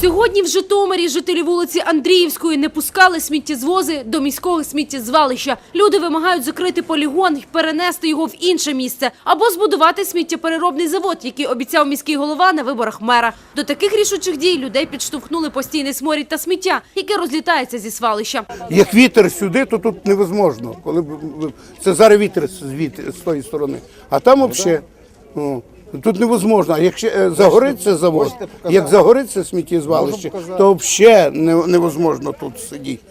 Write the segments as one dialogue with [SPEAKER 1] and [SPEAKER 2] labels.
[SPEAKER 1] Сьогодні в Житомирі жителі вулиці Андріївської не пускали сміттєзвози до міського сміттєзвалища. Люди вимагають закрити полігон і перенести його в інше місце або збудувати сміттєпереробний завод, який обіцяв міський голова на виборах мера. До таких рішучих дій людей підштовхнули постійний сморід та сміття, яке розлітається зі свалища.
[SPEAKER 2] Як вітер сюди, то тут невозможно. Коли це зараз вітер з тої сторони, а там взагалі. Тут невозможно. А якщо е, загориться завод, як загориться сміттєзвалище, то взагалі невозможно тут сидіти.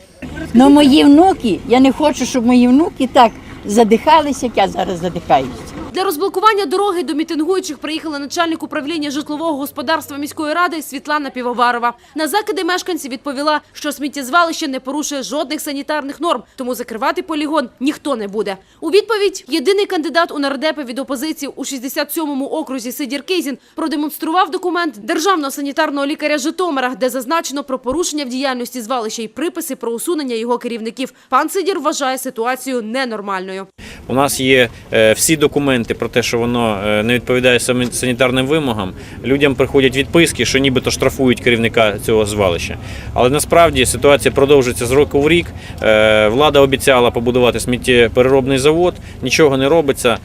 [SPEAKER 3] Ну, мої внуки, я не хочу, щоб мої внуки так задихалися, як я зараз задихаюся.
[SPEAKER 1] Для розблокування дороги до мітингуючих приїхала начальник управління житлового господарства міської ради Світлана Півоварова. На закиди мешканців відповіла, що сміттєзвалище не порушує жодних санітарних норм, тому закривати полігон ніхто не буде. У відповідь єдиний кандидат у нардепи від опозиції у 67-му окрузі Сидір Кейзін продемонстрував документ державного санітарного лікаря Житомира, де зазначено про порушення в діяльності звалища і приписи про усунення його керівників. Пан Сидір вважає ситуацію ненормальною.
[SPEAKER 4] У нас є е, всі документи про те, що воно е, не відповідає санітарним вимогам. Людям приходять відписки, що нібито штрафують керівника цього звалища. Але насправді ситуація продовжується з року в рік. Е, Влада обіцяла побудувати сміттєпереробний завод, нічого не робиться.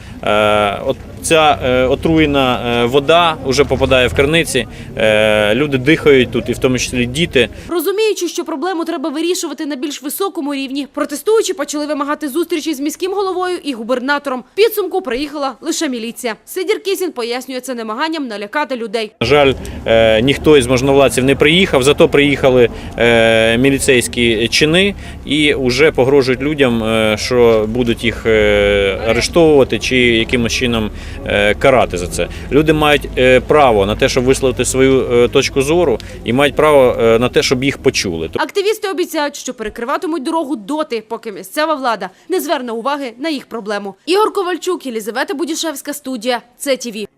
[SPEAKER 4] От ця е, отруєна е, вода вже попадає в криниці. Е, Люди дихають тут, і в тому числі діти.
[SPEAKER 1] Розуміючи, що проблему треба вирішувати на більш високому рівні, протестуючі почали вимагати зустрічі з міським головою і губернатором. Підсумку приїхала лише міліція. Сидір Кісін пояснює це намаганням налякати людей.
[SPEAKER 4] На жаль, ніхто із можновладців не приїхав, зато приїхали міліцейські чини і вже погрожують людям, що будуть їх арештовувати чи якимось чином карати за це. Люди мають е, право на те, щоб висловити свою е, точку зору, і мають право е, на те, щоб їх почули.
[SPEAKER 1] Активісти обіцяють, що перекриватимуть дорогу доти, поки місцева влада не зверне уваги на їх проблему. Ігор Ковальчук, Єлізавета Будішевська, студія. Це ТІВІ.